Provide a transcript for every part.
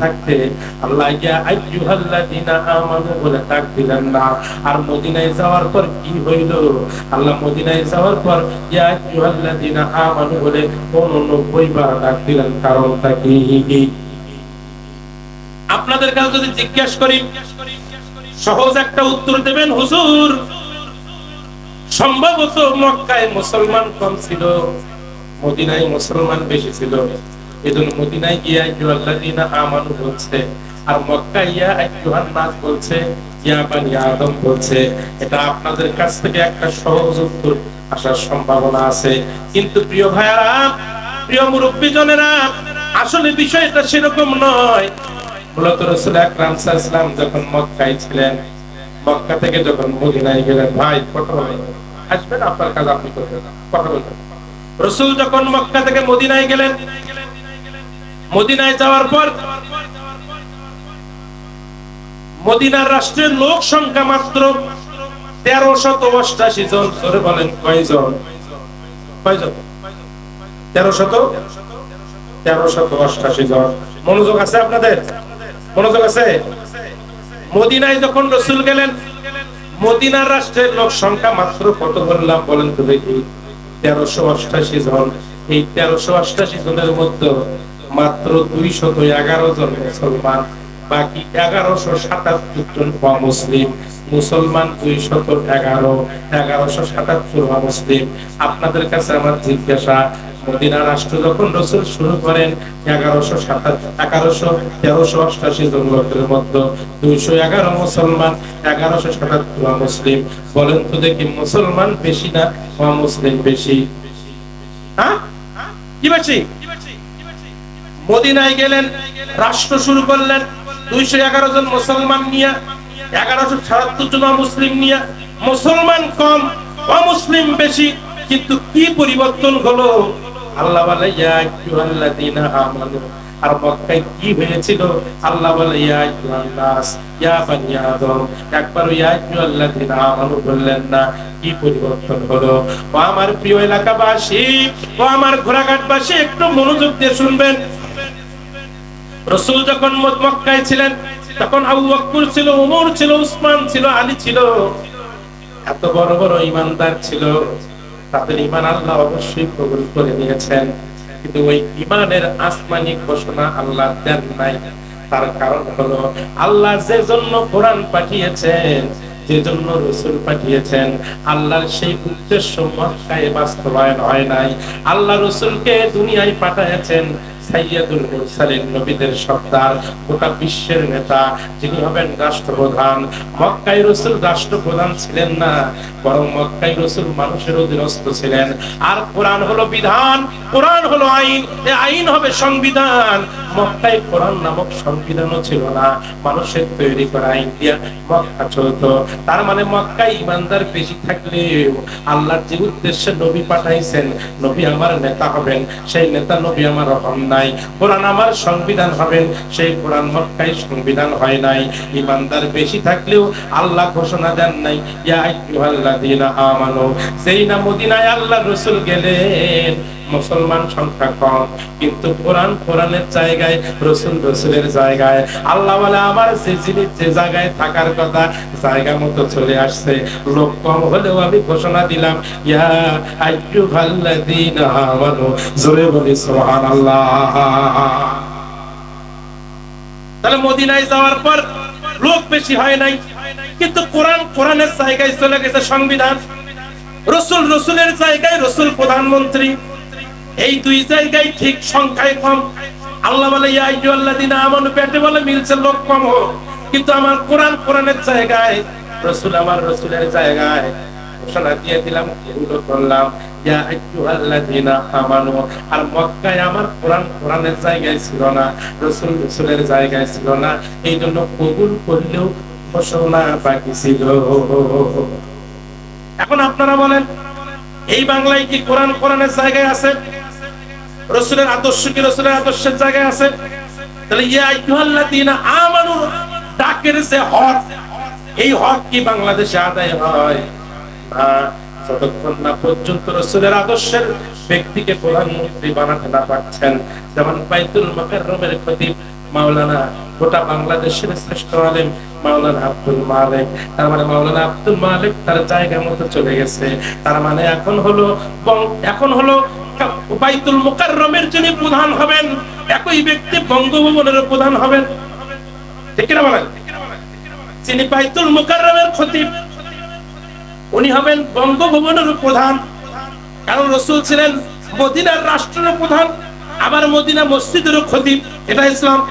থাকতে আল্লাহ ডাক দিলেন না। আর মদিনায় যাওয়ার পর কি হইল? আল্লাহ মদিনায় যাওয়ার পর আমানু, বলে 89 বার ডাক দিলেন, কারণটা কি? আপনাদের কাছে যদি জিজ্ঞেস করি, সহজ একটা উত্তর দেবেন, হুজুর? সম্ভবত মক্কায় মুসলমান কম ছিল, মদিনায় মুসলমান বেশি ছিল। মদিনায় গিয়া আমানু বলছে, আর মক্কায় ইয়া আইয়ুহান নাস বলছে, ইয়া আদম বলছে, এটা আপনাদের কাছ থেকে একটা সহজ উত্তর আসার সম্ভাবনা আছে। কিন্তু প্রিয় প্রিয় মুরব্বী জনেরা আসলে বিষয়টা সেরকম নয়। মূলত রসুল আকরাম সাল্লাল্লাহু যখন মক্কায় ছিলেন, মক্কা থেকে যখন মদিনায় গেলেন, ভাই বলেন আসবেন আপনার কাজ আপনি করবেন। কথা রসুল যখন মক্কা থেকে মদিনায় গেলেন মদিনায় যাওয়ার পর মদিনার রাষ্ট্রের লোক সংখ্যা মাত্র তেরো শত অষ্টাশি জন। ধরে বলেন কয়জন? কয়জন? তেরো শত তেরো শত অষ্টাশি জন। মনোযোগ আছে আপনাদের? মনোযোগ আছে? মদিনায় যখন রসুল গেলেন, মদিনার রাষ্ট্রের লোক সংখ্যা মাত্র কত বললাম বলেন তো দেখি। তেরোশো অষ্টাশি জন। এই তেরোশো অষ্টাশি জনের মধ্যে মাত্র দুইশত এগারো জন মুসলমান, বাকি এগারোশো সাতাত্তর জন মুসলিম। মুসলমান দুইশত এগারো, এগারোশো সাতাত্তর মুসলিম। আপনাদের কাছে আমার জিজ্ঞাসা, মদিনা রাষ্ট্র যখন রসুল শুরু করেন, এগারোশো এগারোশো তেরোশো অষ্টাশি জন লোকের মধ্যে দুইশো এগারো মুসলমান, এগারোশো সাতাত্তর বলেন তো দেখি, মুসলমান বেশি না মুসলিম বেশি? হ্যাঁ? কি বেশি? মদিনায় গেলেন, রাষ্ট্র শুরু করলেন, দুইশো এগারো জন মুসলমান নিয়ে, এগারোশো সাতাত্তর জন মুসলিম নিয়ে। মুসলমান কম, অমুসলিম বেশি, কিন্তু কি পরিবর্তন হলো? আল্লাহ আর কি হয়েছিল? বললেন, না, কি পরিবর্তন ও আমার প্রিয় এলাকাবাসী, ও আমার ঘোড়াঘাটবাসী, একটু মনোযোগ দিয়ে শুনবেন। রসুল যখন মক্কায় ছিলেন, তখন আবু বকর ছিল ওমর ছিল, উসমান ছিল, আলী ছিল। এত বড় বড় ইমানদার ছিল। তাদের ইমান আল্লাহ অবশ্যই কবুল করে নিয়েছেন। কিন্তু ওই ইমানের আসমানি ঘোষণা আল্লাহ দেন নাই। তার কারণ হলো, আল্লাহ যে জন্য কোরআন পাঠিয়েছেন, যে জন্য রসুল পাঠিয়েছেন, আল্লাহর সেই উদ্দেশ্য মক্কায় বাস্তবায়ন হয় নাই। আল্লাহ রসুলকে দুনিয়ায় পাঠিয়েছেন সাইয়াদুল মুরসালিন নবীদের সর্দার গোটা বিশ্বের নেতা, যিনি হবেন রাষ্ট্রপ্রধান। মক্কাই রসুল রাষ্ট্রপ্রধান ছিলেন না, বরং মক্কাই রসুল মানুষের অধীনস্থ ছিলেন। আর কোরআন হলো বিধান, কোরআন হলো আইন আইন হবে সংবিধান। মক্কায় কোরআন নামক সংবিধানও ছিল না। মানুষের তৈরি করা আইন দিয়া মক্কা চলতো। তার মানে মক্কায় ইমানদার বেশি থাকলেও আল্লাহর যে উদ্দেশ্যে নবী পাঠাইছেন, নবী আমার নেতা হবেন, সেই নেতা নবী আমার হন নাই। কোরআন আমার সংবিধান হবেন, সেই কোরআন মক্কায় সংবিধান হয় নাই। ইমানদার বেশি থাকলেও আল্লাহ ঘোষণা দেন নাই, ইয়া আইয়ুহাল্লাযীনা আমানু সেই না মদিনায় আল্লাহ রাসূল গেলেন মুসলমান সংখ্যা কম। কিন্তু কোরআন কোরআনের জায়গায়, রসুল রসুলের জায়গায়, আল্লাহ বলে, আমার যে জিনিস, যে জায়গায় থাকার কথা, জায়গা মতো চলে আসছে। লোক কম হলেও আমি ঘোষণা দিলাম তাহলে মদিনায় যাওয়ার পর লোক বেশি হয় নাই। কিন্তু কোরআন কোরআনের জায়গায় চলে গেছে সংবিধান। রসুল রসুলের জায়গায় রসুল প্রধানমন্ত্রী। এই দুই জায়গায় ঠিক সংখ্যায় কম। আল্লাহ বলে, ইয়া আইয়ুহাল্লাযীনা আমানু, পেটে বলে মিলছে লোক কম হোক। কিন্তু আমার কোরআন কোরআনের জায়গায়, রসুল আমার রসুলের জায়গায় ঘোষণা এখন আপনারা বলেন, এই বাংলায় কি কোরআন কোরআনের জায়গায় আছে? রসুলের আদর্শ কি? রসুলের আদর্শের জায়গায় আছে? তাহলে, ইয়া আইয়ুহাল্লাযীনা আমানু, ডাকের যে হক, এই হক কি বাংলাদেশে আদায় হয়? না যেমন মাওলানা, গোটা বাংলাদেশের শ্রেষ্ঠ মাওলানা আব্দুল তার মানে আব্দুল তার জায়গা মতো চলে গেছে। তার মানে এখন হলো এখন হলো বাইতুল মুকাররমের যিনি প্রধান হবেন, একই ব্যক্তি বঙ্গভবনের প্রধান হবেন। ঠিক না বলেন? যিনি বাইতুল মুকাররমের খতিব, উনি হবেন বঙ্গভবনের প্রধান। কারণ রসুল ছিলেন মদিনার রাষ্ট্রের প্রধান, আবার মদিনা মসজিদেরও খতিব। এটা ইসলাম।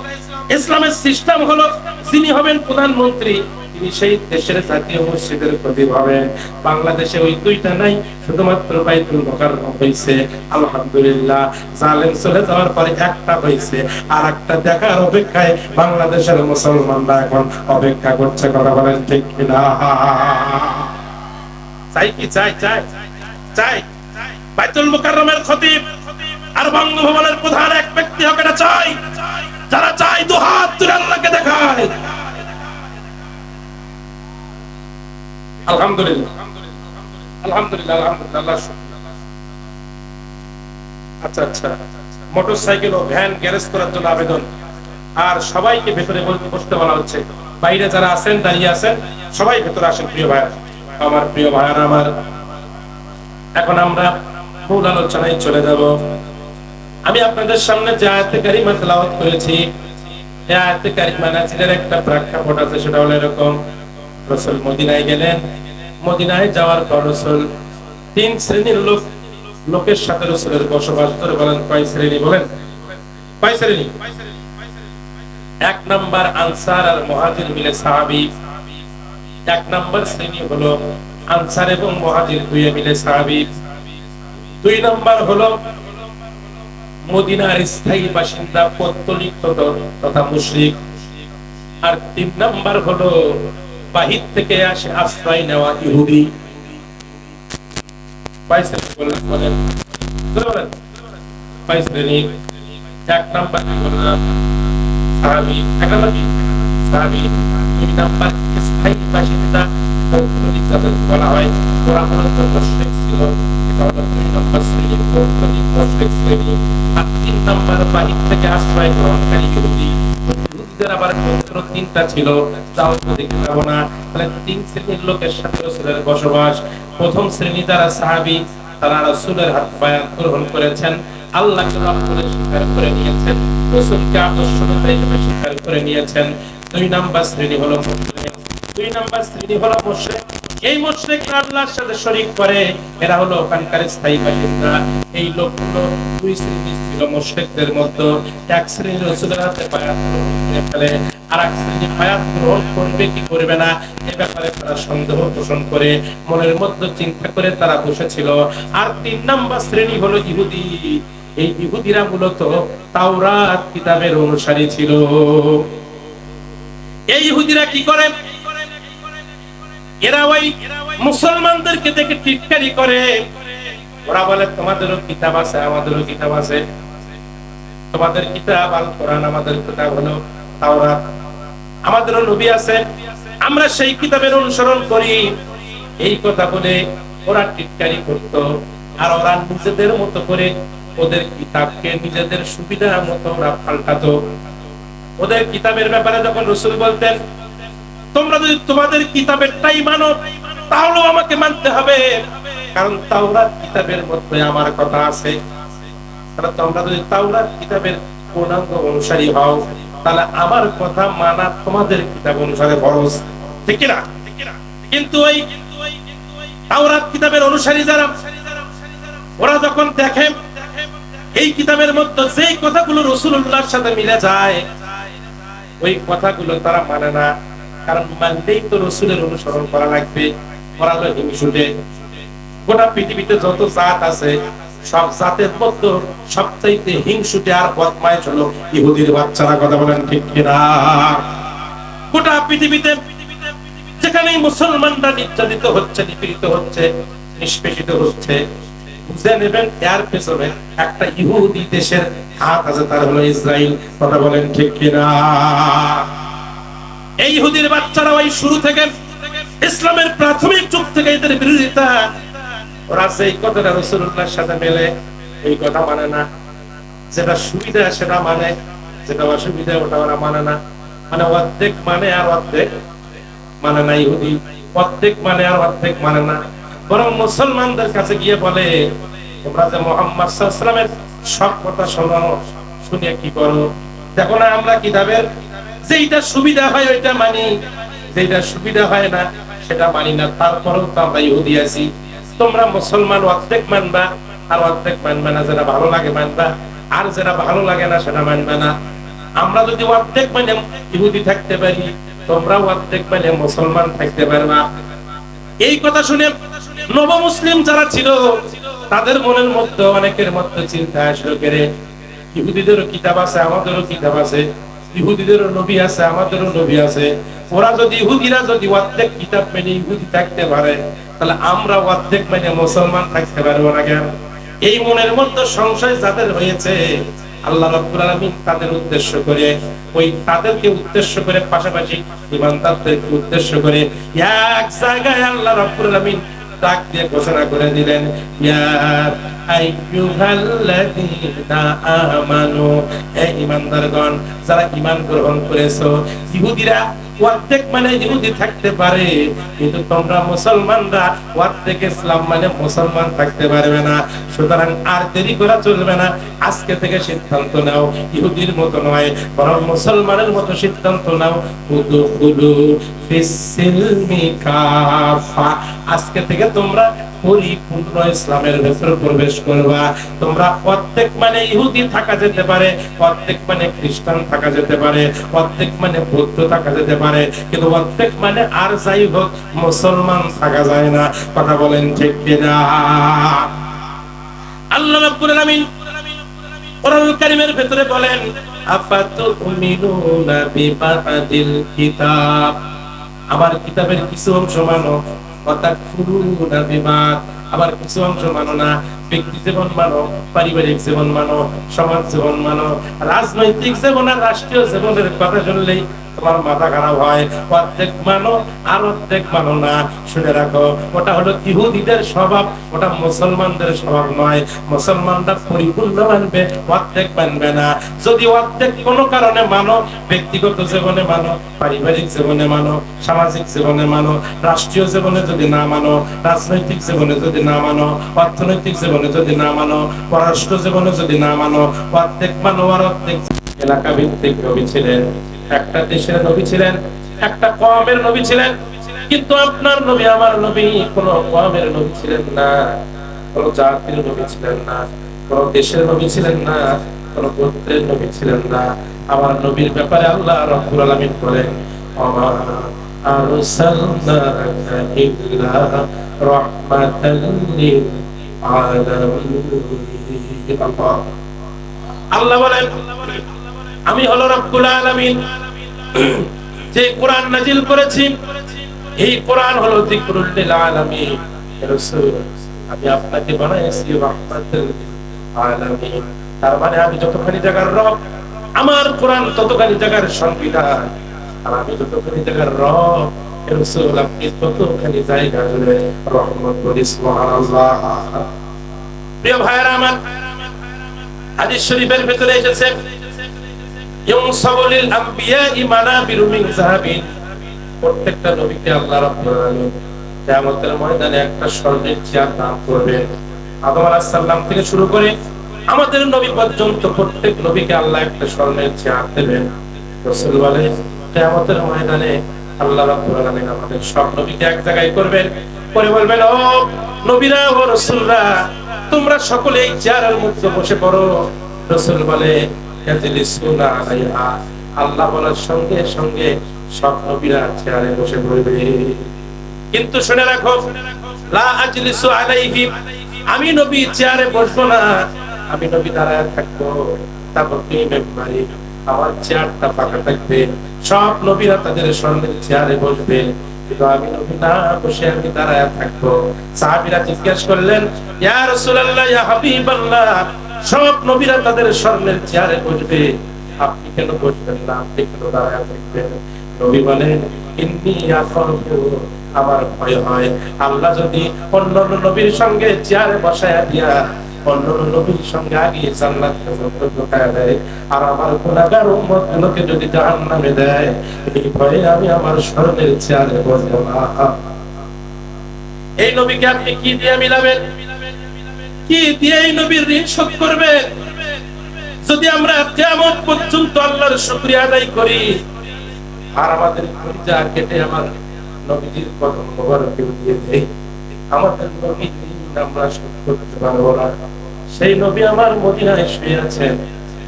ইসলামের সিস্টেম হলো যিনি হবেন প্রধানমন্ত্রী। তিনি সেই দেশের জাতীয় মসজিদের খতিব হবেন বাংলাদেশে ওই দুইটা নাই, শুধুমাত্র বাইতুল মোকাররম হয়েছে আলহামদুলিল্লাহ, জালেম চলে যাওয়ার পরে একটা হয়েছে আর একটা দেখার অপেক্ষায় বাংলাদেশের মুসলমানরা এখন অপেক্ষা করছে, কথা বলেন ঠিক কিনা? চাই কি, চাই চাই চাই। বাইতুল মুকাররমের খতিব আর বঙ্গভবনের প্রধান এক ব্যক্তি হোক এটা চাই। যারা চাই দু হাত তুলে আল্লাহকে দেখায়। আচ্ছা আচ্ছা। বাইরে যারা আছেন, দাঁড়িয়ে আছেন, সবাই ভেতরে আসেন, প্রিয় ভাই আমার প্রিয় আমার এখন আমরা মূল আলোচনায় চলে যাব। আমি আপনাদের সামনে যে আয়াতে তেলাওয়াত করেছি একটা প্রেক্ষাপট আছে, সেটা হলো এরকম। রসুল মদিনায় গেলেন। মদিনায় যাওয়ার পর রসুল তিন শ্রেণির লোক, লোকের সাথে রসুলের বসবাস করে বলেন, কয় শ্রেণি বলেন? কয় শ্রেণি? এক নাম্বার আনসার আর মহাজির মিলে সাহাবি। এক নাম্বার শ্রেণি হলো আনসার এবং মহাজির দুইয়ে মিলে সাহাবি। দুই নাম্বার হলো মদিনার স্থায়ী বাসিন্দা পত্তলিক তথা মুশরিক। আর তিন নাম্বার হলো বাহির থেকে আসে আশ্রয় নেওয়া ইহুদি। বাহির থেকে আশ্রয় গ্রহণকারী ইহুদি। ইহুদিদের আবার গোত্র তিনটা ছিল, তাও তো দেখে যাব না, তাহলে তিন শ্রেণির লোকের সাথে রসুলের বসবাস। প্রথম শ্রেণি যারা সাহাবি, তারা রসুলের হাত বায়াত গ্রহণ করেছেন। আল্লাহকে রব করে স্বীকার করে নিয়েছেন। রসুলকে আদর্শ স্বীকার করে নিয়েছেন। দুই নাম্বার শ্রেণি হলো মুসলিম দুই নাম্বার শ্রেণি হলো মুশরিক। এই মুশরিক আল্লাহর সাথে শরীক করে, এরা হলো ওখানকার স্থায়ী বাসিন্দা। এই লোকগুলো দুই শ্রেণি ছিল মুশরিকদের মধ্যে। এক শ্রেণি রসুলের হাতে বায়াত করে ফেলে, আর এক শ্রেণি বায়াত গ্রহণ করবে কি করবে না, এ ব্যাপারে তারা সন্দেহ পোষণ করে, মনের মধ্যে চিন্তা করে তারা বসেছিল। আর তিন নাম্বার শ্রেণি হলো ইহুদি। এই ইহুদিরা মূলত তাওরাত কিতাবের অনুসারী ছিল। এই ইহুদিরা কি করে? এরা ওই মুসলমানদেরকে দেখে টিটকারি করে। ওরা বলে, তোমাদেরও কিতাব আছে, আমাদেরও কিতাব আছে। তোমাদের কিতাব, আল কোরআন আমাদের কিতাব হলো তাওরাত। আমাদেরও নবী আছে। আমরা সেই কিতাবের অনুসরণ করি। এই কথা বলে ওরা টিটকারি করত। আর ওরা নিজেদের মতো করে ওদের কিতাবকে নিজেদের সুবিধার মতো ওরা পাল্টাতো। ওদের কিতাবের ব্যাপারে যখন রসুল বলতেন তোমরা যদি তোমাদের কিতাবেরটাই মানো, তাহলেও আমাকে মানতে হবে। কারণ তাওরাত কিতাবের মধ্যে আমার কথা আছে। তাহলে তোমরা যদি তাওরাত কিতাবের পূর্ণাঙ্গ অনুসারী হও, তাহলে আমার কথা মানা তোমাদের কিতাব অনুসারে ফরজ। ঠিক না কিন্তু ওই তাওরাত কিতাবের অনুসারী যারা, ওরা যখন দেখে, এই কিতাবের মধ্যে যেই কথাগুলো রসুল্লাহর সাথে মিলে যায়, ওই কথাগুলো তারা মানে না। কারণ তো রসুলের অনুসরণ করা লাগবে হিংসুটে গোটা পৃথিবীতে যত জাত আছে, সব জাতের মধ্যে সবচাইতে হিংসুটে আর হলো ইহুদির বাচ্চারা, কথা বলেন ঠিক কিনা? গোটা পৃথিবীতে যেখানেই মুসলমানরা নির্যাতিত হচ্ছে, নিপীড়িত হচ্ছে, নিষ্পেষিত হচ্ছে, বুঝে নেবেন এর পেছনে একটা ইহুদি দেশের হাত আছে, তার হলো ইসরায়েল কথা বলেন ঠিক কিনা? এই ইহুদির বাচ্চারা ওই শুরু থেকে ইসলামের প্রাথমিক যুগ থেকে এদের বিরোধিতা। ওরা সেই কথাটা রসুল্লাহর সাথে মেলে, এই কথা মানে না। যেটা সুবিধা সেটা মানে যেটা অসুবিধা ওটা ওরা মানে না। মানে অর্ধেক মানে আর অর্ধেক মানে না ইহুদি। অর্ধেক মানে আর অর্ধেক মানে না। বরং মুসলমানদের কাছে গিয়ে বলে, তোমরা যে মোহাম্মদ সব কথা শোনো শুনে কি করো? দেখো না আমরা কিতাবের যেইটা সুবিধা হয় ওইটা মানি। যেটা সুবিধা হয় না, সেটা মানি না। তারপরেও তো আমরা ইহুদি আছি। তোমরা মুসলমান, অর্ধেক মানবা, আর অর্ধেক মানবে না। যেটা ভালো লাগে মানবা, আর যেটা ভালো লাগে না, সেটা মানবে না। আমরা যদি অর্ধেক মানে ইহুদি থাকতে পারি, তোমরাও অর্ধেক মানে মুসলমান থাকতে পারবা। এই কথা শুনে নব মুসলিম যারা ছিল, তাদের মনের মধ্যে, অনেকের মধ্যে চিন্তা আসলো কেরে ইহুদিদেরও কিতাব আছে, আমাদেরও কিতাব আছে। ইহুদিদেরও নবী আছে, আমাদেরও নবী আছে। ওরা যদি ইহুদিরা যদি অর্ধেক কিতাব মেনে ইহুদি থাকতে পারে, তাহলে আমরা অর্ধেক মেনে মুসলমান থাকতে পারব না কেন? এই মনের মধ্যে সংশয় যাদের হয়েছে আল্লাহ রাব্বুল আলামিন তাদের উদ্দেশ্য করে, ওই তাদেরকে উদ্দেশ্য করে, পাশাপাশি ইমানদারদেরকে উদ্দেশ্য করে, এক জায়গায় আল্লাহ রাব্বুল আলামিন ডাক দিয়ে ঘোষণা করে দিলেন, ইয়া আইয়ুহাল্লাযীনা আমানু হে ঈমানদারগণ যারা ঈমান গ্রহণ করেছ, ইহুদিরা অর্ধেক মানে ইহুদি থাকতে পারে, কিন্তু তোমরা মুসলমানরা অর্ধেক ইসলাম মানে মুসলমান থাকতে পারবে না। সুতরাং আর দেরি করা চলবে না। আজকে থেকে সিদ্ধান্ত নাও, ইহুদির মতো নয়, বরং মুসলমানের মতো সিদ্ধান্ত নাও। আজকে থেকে তোমরা পরিপূর্ণ ইসলামের ভেতরে প্রবেশ করবা। তোমরা অর্ধেক মানে ইহুদি থাকা যেতে পারে অর্ধেক মানে খ্রিস্টান থাকা যেতে পারে অর্ধেক মানে বৌদ্ধ থাকা যেতে পারে, কিন্তু অর্ধেক মানে আর যাই হোক, মুসলমান থাকা যায় না। কথা বলেন ঠিক কিনা? আল্লাহ রাব্বুল আলামিন কোরআন কারীমের ভেতরে বলেন, আফাতুমিনুনা বিবাদিল কিতাব? আমার কিতাবের কিছু অংশ মানো। আবার কিছু অংশ মানো না, ব্যক্তি জীবন মানো, পারিবারিক জীবন মানো, সমাজ জীবন মানো, রাজনৈতিক জীবন আর রাষ্ট্রীয় জীবনের কথা শুনলেই তোমার মাথা খারাপ হয়, অর্ধেক মানো, আর অর্ধেক মানো না। শুনে রাখো, ওটা হলো ইহুদিদের স্বভাব, ওটা মুসলমানদের স্বভাব নয়। মুসলমানরা পরিপূর্ণ মানবে, অর্ধেক মানবে না। যদি অর্ধেক কোনো কারণে মানো, ব্যক্তিগত জীবনে মানো, পারিবারিক জীবনে মানো, সামাজিক জীবনে মানো, রাষ্ট্রীয় জীবনে যদি না মানো, রাজনৈতিক জীবনে যদি না মানো, অর্থনৈতিক জীবনে যদি না মানো, পররাষ্ট্র জীবনে যদি না মানো, অর্ধেক মানো, আর অর্ধেক এলাকা ভিত্তিক নবী ছিলেন। একটা দেশের নবী ছিলেন, একটা কমের নবী ছিলেন, কিন্তু আপনার নবী, আমার নবী কোন কমের নবী ছিলেন না, কোন জাতির নবী ছিলেন না, কোন দেশের নবী ছিলেন না, কোন গোত্রের নবী ছিলেন না। আমার নবীর ব্যাপারে আল্লাহ রব্বুল আলামিন বলেন আরসালনাকা ইল্লা রাহমাতাল লিল আলামিন। আল্লাহ বলেন আমি হলো রব্বুল আলামিন। যে কোরআন নাজিল করেছি, এই কোরআন হলো যিকরুল লিল আলামিন। রাসূল, আমি আপনাকে বানাইছি রাহমাতুল আলামিন। তার মানে আমি যতখানি জায়গার রব, আমার কোরআন ততখানি জায়গার সংবিধান। আর আমি যতখানি জায়গার রব রাসূল, আপনি ততখানি রহমত করি, সুবহানাল্লাহ। প্রিয় ভাইরা আমার, হাদিস শরীফের ভেতরে এসেছে ইউসাবুলিল আম্বিয়াই মানাবিরু মিন যাহাবিন। প্রত্যেকটা নবীকে আল্লাহ রাব্বুল আলামিন কিয়ামতের ময়দানে একটা স্বর্ণের চেয়ার দান করবে আদম আলাইহিস সালাম থেকে শুরু করে আমাদের নবী পর্যন্ত প্রত্যেক নবীকে আল্লাহ একটা স্বর্ণের চেয়ার দেবেন। রাসূল বলে কিয়ামতের ময়দানে আল্লাহ রাব্বুল আলামিন আমাদের সব নবীকে এক জায়গায় করবেন। পরে বলবেন, ও নবীরা ও রাসূলরা, তোমরা সকলে এই চেয়ারের মধ্যে বসে পড়ো। রাসূল বলে আল্লাহ বলার সঙ্গে সঙ্গে সব নবীরা চেয়ারে বসে পড়বে। কিন্তু শুনে রাখো আমি নবী চেয়ারে বসবো না, আমি নবী দাঁড়ায় থাকব, তারপর তুমি মেম্বারি আমার চেয়ারটা ফাঁকা থাকবে। সব নবীরা তাদের স্বর্ণের চেয়ারে বসবে। কিন্তু আমি নবী না, বসে আমি দাঁড়ায় থাকব। সাহাবীরা জিজ্ঞেস করলেন, ইয়া রাসূলুল্লাহ সব নবীরা তাদের স্বর্ণের চেয়ারে বসবে। আপনি কেন বসবেন না? আপনি কেন দাঁড়ায় থাকবেন? নবী বলেন আমার ভয় হয়। আল্লাহ যদি অন্য নবীর সঙ্গে চেয়ারে দিয়া স্মরণের চেয়ারে এই নবীকে আপনি কি দিয়ে মিলাবেন? কি দিয়ে নবীর ঋণ শোধ করবেন যদি আমরা কেমন পর্যন্ত আল্লাহর শুকরিয়া আদায় করি, আর আমাদের কলিজা কেটে আমার নবীজির কদম মোবারকে দিয়ে দেই। আমাদের নবীর ঋণ আমরা শোধ করতে পারব না। সেই নবী আমার মদিনায় শুয়ে আছেন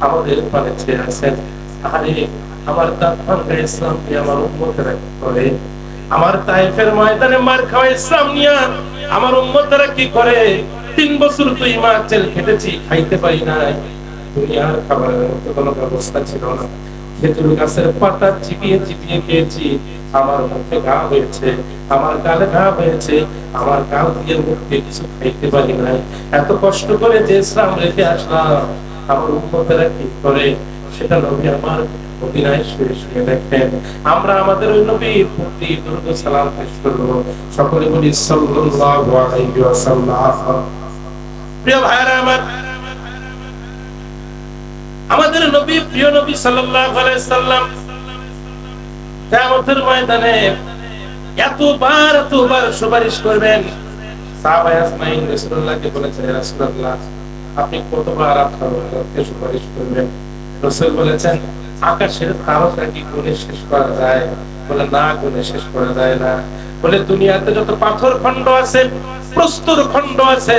আমাদের পানে চেয়ে আছেন আরে, আমার দাঁত ইসলাম দিয়ে আমার উন্মতেরা কি করে? আমার তাইফের ময়দানে মার খাওয়া ইসলাম নিয়া আমার উম্মতেরা কি করে? তিন বছর দুই মাস জেল খেটেছি, খাইতে পারি নাই। দুনিয়ার খাবারের মতো কোনো ব্যবস্থা ছিল না। খেজুর গাছের পাতা চিপিয়ে চিপিয়ে খেয়েছি, আমার মুখে ঘা হয়েছে, আমার গালে ঘা হয়েছে, আমার গাল দিয়ে মুখে কিছু খাইতে পারি নাই। এত কষ্ট করে যে ইসলাম রেখে আসলাম, আমার উন্মতেরা কি করে? সেটা নবী আমার মদিনায় শুয়ে শুয়ে দেখেন। আমরা আমাদের ওই নবীর প্রতি দরুদ ও সালাম পেশ করব। সকলে বলি, সাল্লাল্লাহু আলাইহি ওয়াসাল্লাম। প্রিয় ভাইরা আমার, আমাদের নবী, প্রিয় নবী সাল্লাল্লাহু আলাইহি সাল্লাম কিয়ামতের ময়দানে এতবার এতবার সুপারিশ করবেন। রাসূলুল্লাহকে রাসূলুল্লাহ, আপনি কতবার সুপারিশ করবেন? রাসূল বলেছেন, আকাশের তারকা কি গুণে শেষ করা যায়? বলে, না গুণে শেষ করা যায় না। বলে, দুনিয়াতে যত পাথর খণ্ড আছে, প্রস্তর খণ্ড আছে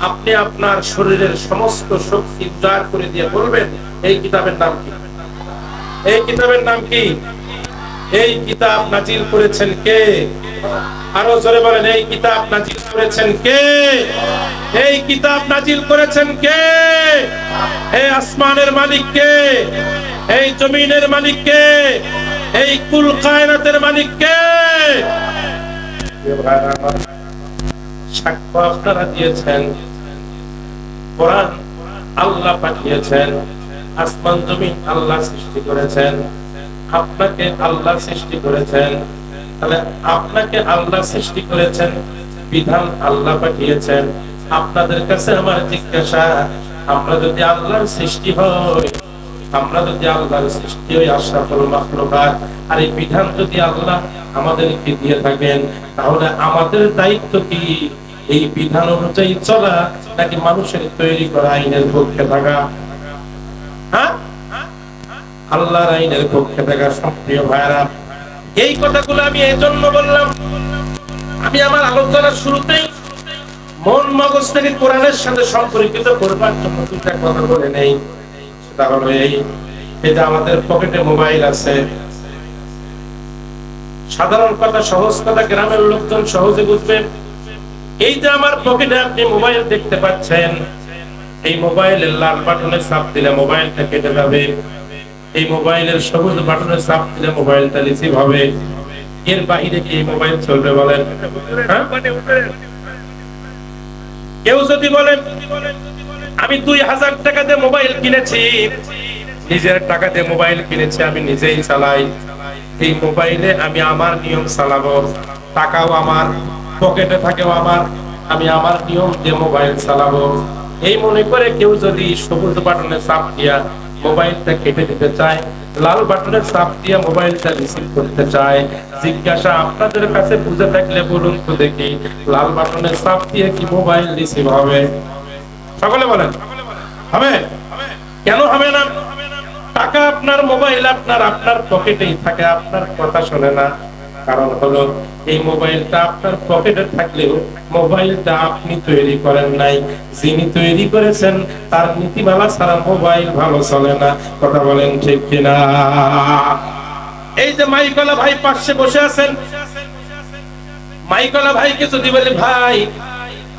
আপনি আপনার শরীরের সমস্ত শক্তি উজাড় করে দিয়ে বলবেন, এই কিতাবের নাম কি? এই কিতাবের নাম কি? এই কিতাব নাজিল করেছেন কে? আরও জোরে বলেন, এই কিতাব নাজিল করেছেন কে? এই কিতাব নাজিল করেছেন কে? এই আসমানের মালিক কে এই জমিনের মালিক কে এই কুল কায়নাতের মালিক কে সাক্ষ্য আপনারা দিয়েছেন, কোরআন আল্লাহ পাঠিয়েছেন, আসমান জমিন আল্লাহ সৃষ্টি করেছেন, আপনাকে আল্লাহ সৃষ্টি করেছেন, তাহলে আপনাকে আল্লাহ সৃষ্টি করেছেন, বিধান আল্লাহ পাঠিয়েছেন। আপনাদের কাছে আমার জিজ্ঞাসা আমরা যদি আল্লাহর সৃষ্টি হই, আমরা যদি আল্লাহর সৃষ্টি হই, আশরাফুল মাখলুকাত, আর এই বিধান যদি আল্লাহ আমাদেরকে দিয়ে থাকেন, তাহলে আমাদের দায়িত্ব কি? এই বিধান অনুযায়ী চলা নাকি মানুষের তৈরি করা আইনের পক্ষে থাকা? হ্যাঁ? আল্লাহর আইনের পক্ষে থাকা সক্রিয় ভাইরা এই কথাগুলো আমি এই জন্য বললাম। আমি আমার আলোচনার শুরুতেই মন মগজ থেকে কোরআনের সাথে সম্পর্কিত করবার জন্য দুটা কথা বলে নেই। সেটা হলো এই এটা আমাদের পকেটে মোবাইল আছে। সাধারণ কথা, সহজ কথা, গ্রামের লোকজন সহজে বুঝবে। এই যে আমার পকেটে আপনি মোবাইল দেখতে পাচ্ছেন, এই মোবাইলের লাল বাটনে চাপ দিলে মোবাইলটা কেটে যাবে। এই মোবাইলের সবুজ বাটনে চাপ দিলে মোবাইলটা রিসিভ হবে। এর বাইরে কি এই মোবাইল চলবে বলেন? হ্যাঁ? কেউ যদি বলেন আমি দুই হাজার টাকা দিয়ে মোবাইল কিনেছি, নিজের টাকা দিয়ে মোবাইল কিনেছি, আমি নিজেই চালাই। এই মোবাইলে আমি আমার নিয়ম চালাবো। টাকাও আমার, পকেটে থাকেও আমার, আমি আমার নিয়ম দিয়ে মোবাইল চালাবো। এই মনে করে কেউ যদি সবুজ বাটনে চাপ দিয়া মোবাইলটা কেটে দিতে চায় লাল বাটনের চাপ দিয়ে মোবাইলটা রিসিভ করতে চায়। জিজ্ঞাসা, আপনাদের কাছে বুঝে থাকলে বলুন তো দেখি, লাল বাটনের চাপ দিয়ে কি মোবাইল রিসিভ হবে? সকলে বলেন, হবে। কেন হবে না? টাকা আপনার মোবাইল আপনার আপনার পকেটেই থাকে, আপনার কথা শোনে না। কারণ হলো, এই মোবাইলটা আপনার পকেটে থাকলেও মোবাইলটা আপনি তৈরি করেন নাই। যিনি তৈরি করেছেন, তার নীতিমালা ছাড়া মোবাইল ভালো চলে না। কথা বলেন ঠিক কিনা? এই যে মাইকলা ভাই পাশে বসে আছেন। মাইকলা ভাইকে যদি বলি, ভাই,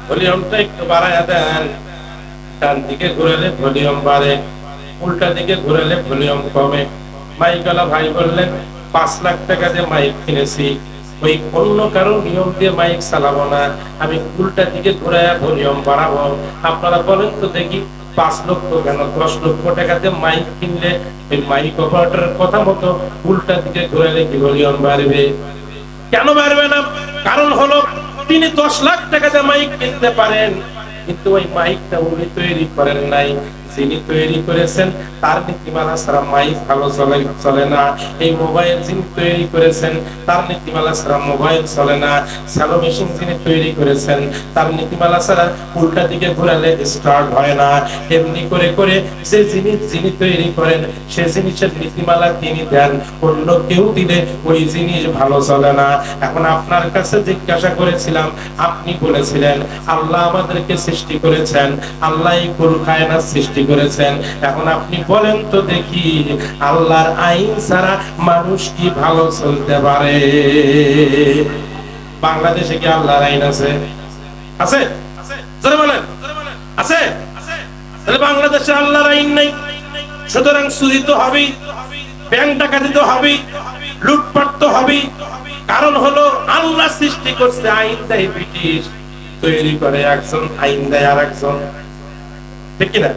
ভলিউমটা একটু বাড়ায় দেন। ডান দিকে ঘুরালে ভলিউম বাড়ে, উল্টা দিকে ঘুরালে ভলিউম কমে। মাইকলা ভাই বললেন পাঁচ লাখ টাকা দিয়ে মাইক কিনেছি। ওই অন্য কারও নিয়ম দিয়ে মাইক চালাবো না। আমি উল্টা দিকে ঘুরায় ভলিউম বাড়াবো। আপনারা বলেন তো দেখি, পাঁচ লক্ষ কেন? দশ লক্ষ মাইক কিনলে ওই মাইক অপারেটরের কথা মতো উল্টা দিকে ঘুরালে কি ভলিউম বাড়বে? কেন পারবে না? কারণ হলো, তিনি দশ লাখ টাকা দিয়ে মাইক কিনতে পারেন, কিন্তু ওই মাইকটা উনি তৈরি করেন নাই। যিনি তৈরি করেছেন, তার নীতিমালা ছাড়া মাইক ভালো চলে চলে না। এই মোবাইল যিনি তৈরি করেছেন, তার নীতিমালা ছাড়া মোবাইল চলে না। স্যালো মেশিন যিনি তৈরি করেছেন, তার নীতিমালা ছাড়া উল্টা দিকে ঘোরালে স্টার্ট হয় না। এমনি করে করে যে জিনিস যিনি তৈরি করেন, সে জিনিসের নীতিমালা তিনি দেন। অন্য কেউ দিলে ওই জিনিস ভালো চলে না। এখন আপনার কাছে জিজ্ঞাসা করেছিলাম, আপনি বলেছিলেন, আল্লাহ আমাদেরকে সৃষ্টি করেছেন। আল্লাহ কুল কায়নাত সৃষ্টি করেছেন। এখন আপনি বলেন তো দেখি, আল্লাহর আইন ছাড়া মানুষ কি ভালো চলতে পারে? বাংলাদেশে কি আল্লাহর আইন আছে? আছে? বলেন। আছে? তাহলে বাংলাদেশে আল্লাহর আইন নাই। সুতরাং চুরি তো হবেই, ব্যাংক ডাকাতি তো হবেই, লুটপাট তো হবেই। কারণ হলো আল্লাহ সৃষ্টি করছে আইন দেয় ব্রিটিশ, তৈরি করে একজন, আইন দেয় আর একজন ঠিক কিনা?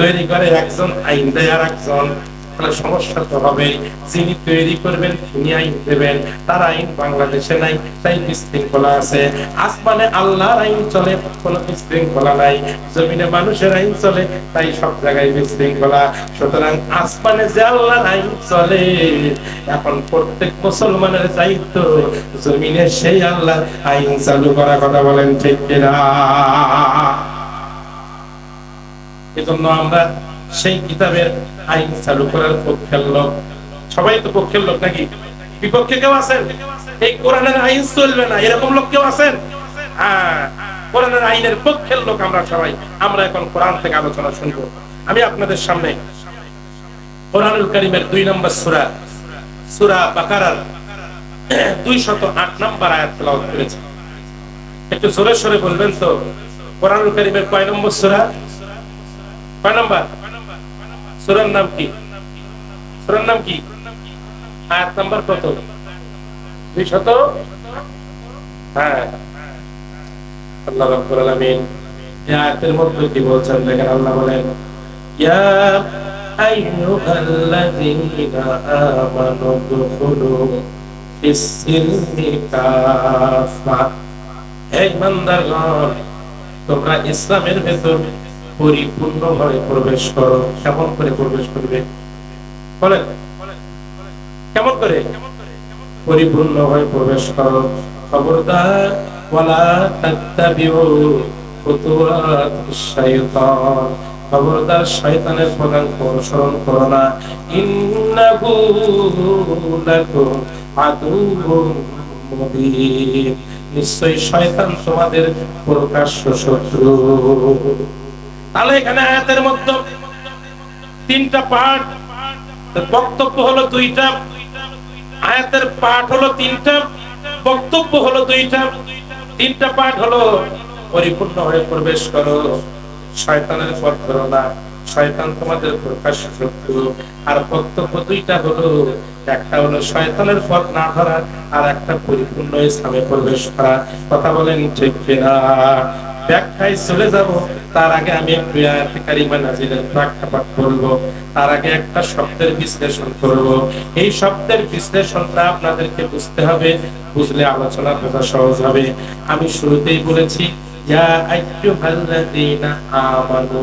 তৈরি করে একজন আইন দেয় আর একজন, তাহলে সমস্যা তো হবে যিনি তৈরি করবেন, তিনি আইন দেবেন। তার আইন বাংলাদেশে নাই, তাই বিশৃঙ্খলা আছে। আসমানে আল্লাহর আইন চলে, কোনো বিশৃঙ্খলা নাই। জমিনে মানুষের আইন চলে, তাই সব জায়গায় বিশৃঙ্খলা। সুতরাং আসমানে যে আল্লাহর আইন চলে, এখন প্রত্যেক মুসলমানের দায়িত্ব, জমিনে সেই আল্লাহর আইন চালু করা কথা বলেন ঠিক কিনা? এজন্য আমরা সেই কিতাবের আইন চালু করার পক্ষের লোক। সবাই তো পক্ষের লোক নাকি? বিপক্ষে কেউ আছেন? এই কোরআনের আইন চলবে না, এরকম লোক কেউ আছেন? হ্যাঁ কোরআনের আইনের পক্ষের লোক আমরা সবাই। আমরা এখন কোরআন থেকে আলোচনা আমি আপনাদের সামনে কোরআনুল করিমের দুই নম্বর সূরা সূরা বাকারার দুই শত আট নম্বর আয়াত করেছি। একটু জোরে সরে বলবেন তো? কোরআনুল করিমের কয় নম্বর সূরা? নাম্বার? সূরার নাম কি? সূরার নাম কি? নাম্বার কত? দুই শত? হ্যাঁ। আল্লাহ আয়াতের মধ্যে কি বলছেন, দেখেন আল্লাহ বলেন, ইয়া আইয়ুহাল্লাযীনা আমানু দুখুলু হে ইমানদারগণ, তোমরা ইসলামের ভেতর পরিপূর্ণভাবে প্রবেশ করো। কেমন করে প্রবেশ করবে? বলেন কেমন করে? প্রবেশ করো। খবরদার শয়তানের অনুসরণ নিশ্চয়ই শয়তান তোমাদের প্রকাশ্য শত্রু। তাহলে এখানে আয়াতের মধ্যে তিনটা পাঠ, বক্তব্য হলো দুইটা, আয়াতের পাঠ হলো তিনটা, বক্তব্য হলো দুইটা, তিনটা পাঠ হলো পরিপূর্ণ হয়ে প্রবেশ করো। শয়তানের পথ ধরো না, শয়তান তোমাদের প্রকাশ্য শত্রু আর বক্তব্য দুইটা হলো, একটা হলো শয়তানের পথ না ধরা, আর একটা পরিপূর্ণ ইসলামে প্রবেশ করা। কথা বলেন ঠিক কিনা? ব্যাখ্যায় চলে যাব। তার আগে আমি একটু আয়াতে কারিমা নাজিলের করব। তার আগে একটা শব্দের বিশ্লেষণ করব। এই শব্দের বিশ্লেষণটা আপনাদেরকে বুঝতে হবে। বুঝলে আলোচনা সহজ হবে। আমি শুরুতেই বলেছি, ইয়া আইয়ুহাল্লাযীনা আমানু।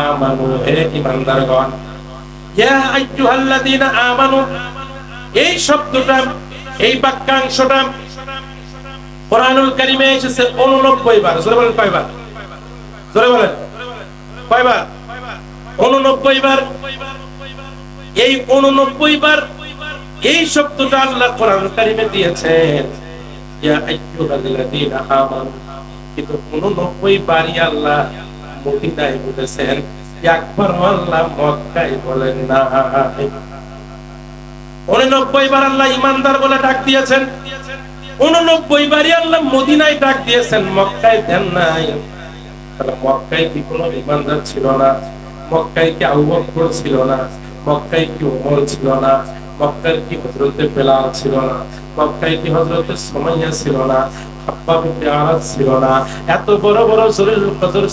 আমানু, হে ইয়া আইয়ুহাল্লাযীনা আমানু। এই শব্দটা, এই বাক্যাংশটা কোরআনুল কারিমে এসেছে 89 বার। জোরে বলেন কয়বার? জোরে বলেন। কয়বার? 89 বার। এই 89 বার এই শব্দটা আল্লাহ কোরআন কারিমে দিয়েছেন ইয়া আইয়ুহাল্লাযীনা আমানু। কিন্তু 89 বারই আল্লাহ মদিনায় বলেছেন, একবার আল্লাহ মক্কায় বলেন না। উননব্বই বার আল্লাহ ইমানদার বলে ডাক দিয়েছেন। উননব্বই বারই আল্লাহ মদিনায় ডাক দিয়েছেন, মক্কায় দেন নাই। তাহলে মক্কায় কি কোনো ইমানদার ছিল না? মক্কায় কি আবু বকর ছিল না? মক্কায় কি ওমর ছিল না? মক্কায় কি হজরতে বেলাল ছিল না? মক্কায় কি হজরতে সুমাইয়া ছিল না? আব্বা বিন আরাস ছিল না? এত বড় বড় শরীর কদর